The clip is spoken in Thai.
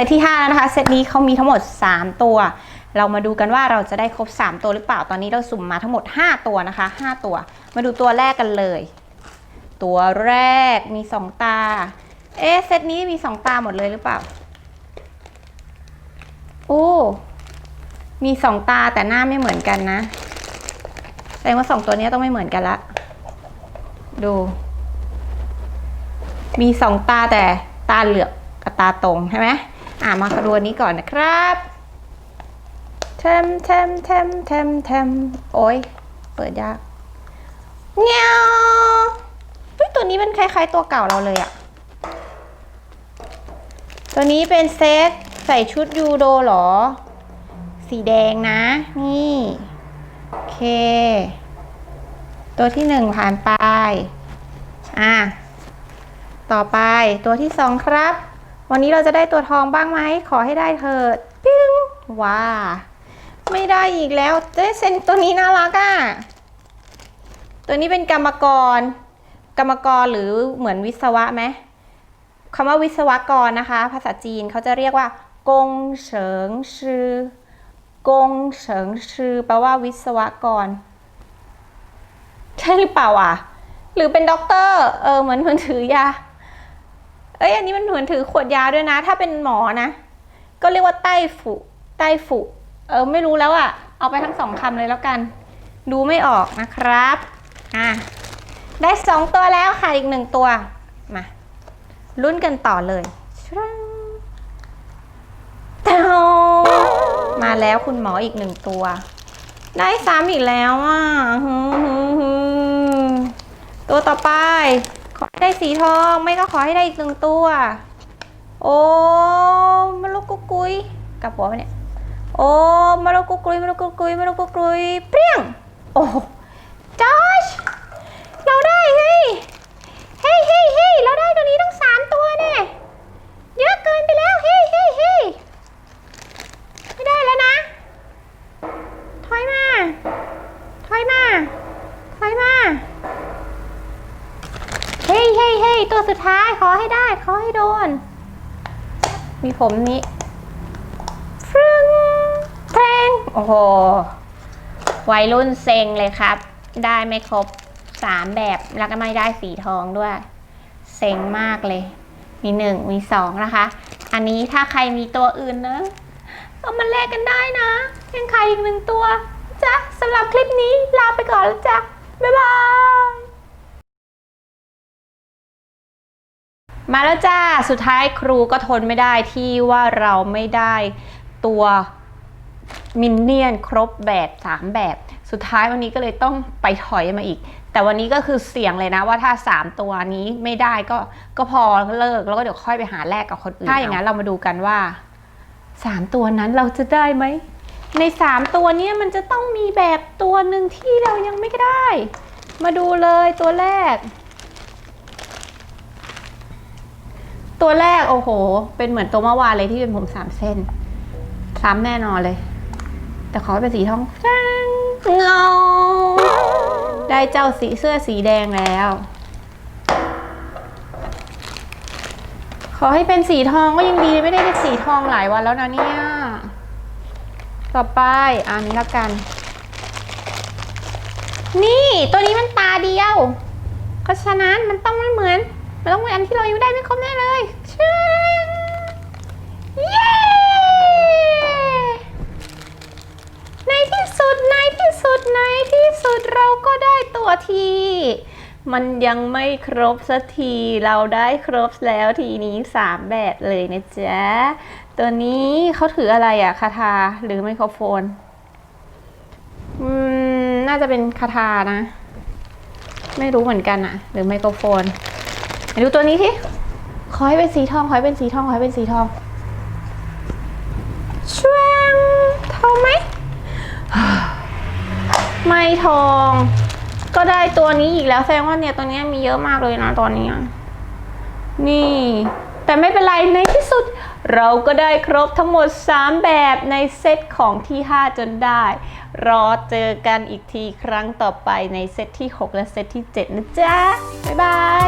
ซตที่5แล้วนะคะ เซตนี้เขามีทั้งหมด 3 ตัว เรามาดูกันว่าเราจะได้ครบ 3 ตัวหรือเปล่า ตอนนี้เราสุ่มมาทั้งหมด 5 ตัวนะคะ 5 ตัว มาดูตัวแรกกันเลย ตัวแรกมี 2 ตา เอ๊เซตนี้มี 2 ตาหมดเลยหรือเปล่า โอ้ มี 2 ตาแต่หน้าไม่เหมือนกันนะ แสดงว่า 2 ตัวนี้ต้องไม่เหมือนกันละ ดู มี 2 ตาแต่ตาเหลือกกับตาตรงใช่ไหม อ่ามาดูอันนี้ก่อนนะครับเทมเทมเทมเทมเทมโอ้ยเปิดยากเงี้ยวเฮ้ยตัวนี้มันคล้ายๆตัวเก่าเราเลยอะตัวนี้เป็นเซตใส่ชุดยูโดหรอ สีแดงนะ นี่ โอเค ตัวที่หนึ่งผ่านไป อะ ต่อไปตัวที่สองครับ วันนี้เราจะได้ตัวทองบ้างไหม ขอให้ได้เถิด ปิ้งว้า ไม่ได้อีกแล้วเจ๊เซนตัวนี้น่ารักอะ่ะ ตัวนี้เป็นกรรมกร กรรมกรหรือเหมือนวิศวะไหมคำว่าวิศวกรนะคะ ภาษาจีนเขาจะเรียกว่ากงเฉิงชื่อกงเฉิงชื่อแปลว่าวิศวกร ใช่หรือเปล่าอะ หรือเป็นด็อกเตอร์ เออเหมือนมือนถือยา เอ้ยอันนี้มันเหมือนถือขวดยาด้วยนะ ถ้าเป็นหมอนะ ก็เรียกว่าไต้ฝุ่ไต้ฝุ่เออไม่รู้แล้วอะเอาไปทั้งสองคำเลยแล้วกัน ดูไม่ออกนะครับอะได้สองตัวแล้วค่ะอีกหนึ่งตัวมาลุ้นกันต่อเลยเต้ามาแล้วคุณหมออีกหนึ่งตัว ได้ซ้ำอีกแล้วอะตัวต่อไป ขอให้ได้สีทอง ไม่ก็ขอให้ได้อีกหนึ่งตัว โอ้มาลุกกุกกุยกลับหัวไปเนี่ย โอ้มาลุกกุกกุยมาลุกกุกกุยมาลุกกุกกุยเปรี้ยง โอ้จอยเราได้เฮ้ยเฮ้ยเฮ้ยเฮ้ยเราได้ตัวนี้ทั้งสามตัวเนี่ยเยอะเกินไปแล้วเฮ้ยเฮ้ยเฮ้ยไม่ได้แล้วนะ ถอยมา ถอยมา ถอยมา เฮ้ยเฮ้ยเฮ้ยตัว สุดท้ายขอให้ได้ ขอให้โดน มีผมนี้ฟรึงแทงโอ้โหวัยรุ่นเซ็งเลยครับ ได้ไม่ครบสามแบบ แล้วก็ไม่ได้สีทองด้วย เซ็งมากเลย มีหนึ่งมีสองนะคะ อันนี้ถ้าใครมีตัวอื่นนะเอามาแลกกันได้นะยังขายอีกหนึ่งตัวจ้ะสำหรับคลิปนี้ลาไปก่อนแล้วจ้ะบ๊ายบาย มาแล้วจ้า สุดท้ายครูก็ทนไม่ได้ที่ว่าเราไม่ได้ตัวมินเนี่ยนครบแบบ 3 แบบ สุดท้ายวันนี้ก็เลยต้องไปถอยมาอีก แต่วันนี้ก็คือเสี่ยงเลยนะว่าถ้า 3 ตัวนี้ไม่ได้ก็ก็พอเลิกแล้วก็เดี๋ยวค่อยไปหาแลกกับคนอื่นถ้าอย่างนั้นเรามาดูกันว่า 3 ตัวนั้นเราจะได้ไหม ใน 3 ตัวเนี้มันจะต้องมีแบบตัวหนึ่งที่เรายังไม่ได้ มาดูเลยตัวแรก ตัวแรกโอ้โห เป็นเหมือนตัวเมื่อวานเลยที่เป็นผมสามเส้น ซ้ำแน่นอนเลย แต่ขอให้เป็นสีทองจ้างเงา ได้เจ้าสีเสื้อสีแดงแล้ว ขอให้เป็นสีทองก็ยังดีไม่ได้เป็นสีทองหลายวันแล้วนะเนี่ย ต่อไปอันนี้ละกัน นี่ตัวนี้มันตาเดียว เพราะฉะนั้นมันต้องไม่เหมือน มันต้องเป็นอันที่เรายังได้ไม่ครบแน่เลยชึ้งเย้ในที่สุดในที่สุดในที่สุดเราก็ได้ตัวทีมันยังไม่ครบสักทีเราได้ครบแล้วทีนี้สามแบบเลยนะจ๊ะ ตัวนี้เขาถืออะไรอะคาถาหรือไมโครโฟน อืม น่าจะเป็นคาถานะ ไม่รู้เหมือนกันอะหรือไมโครโฟน ดูตัวนี้สิขอให้เป็นสีทองขอให้เป็นสีทองขอให้เป็นสีทองช่วงทองไหมไม่ทอง ก็ได้ตัวนี้อีกแล้วแสดงว่าเนี่ยตัวนี้มีเยอะมากเลยนะตอนนี้นี่ แต่ไม่เป็นไรในที่สุด เราก็ได้ครบทั้งหมด 3 แบบในเซตของที่ 5 จนได้ รอเจอกันอีกทีครั้งต่อไปในเซตที่ 6 และเซตที่ 7 นะจ๊ะ บ๊ายบาย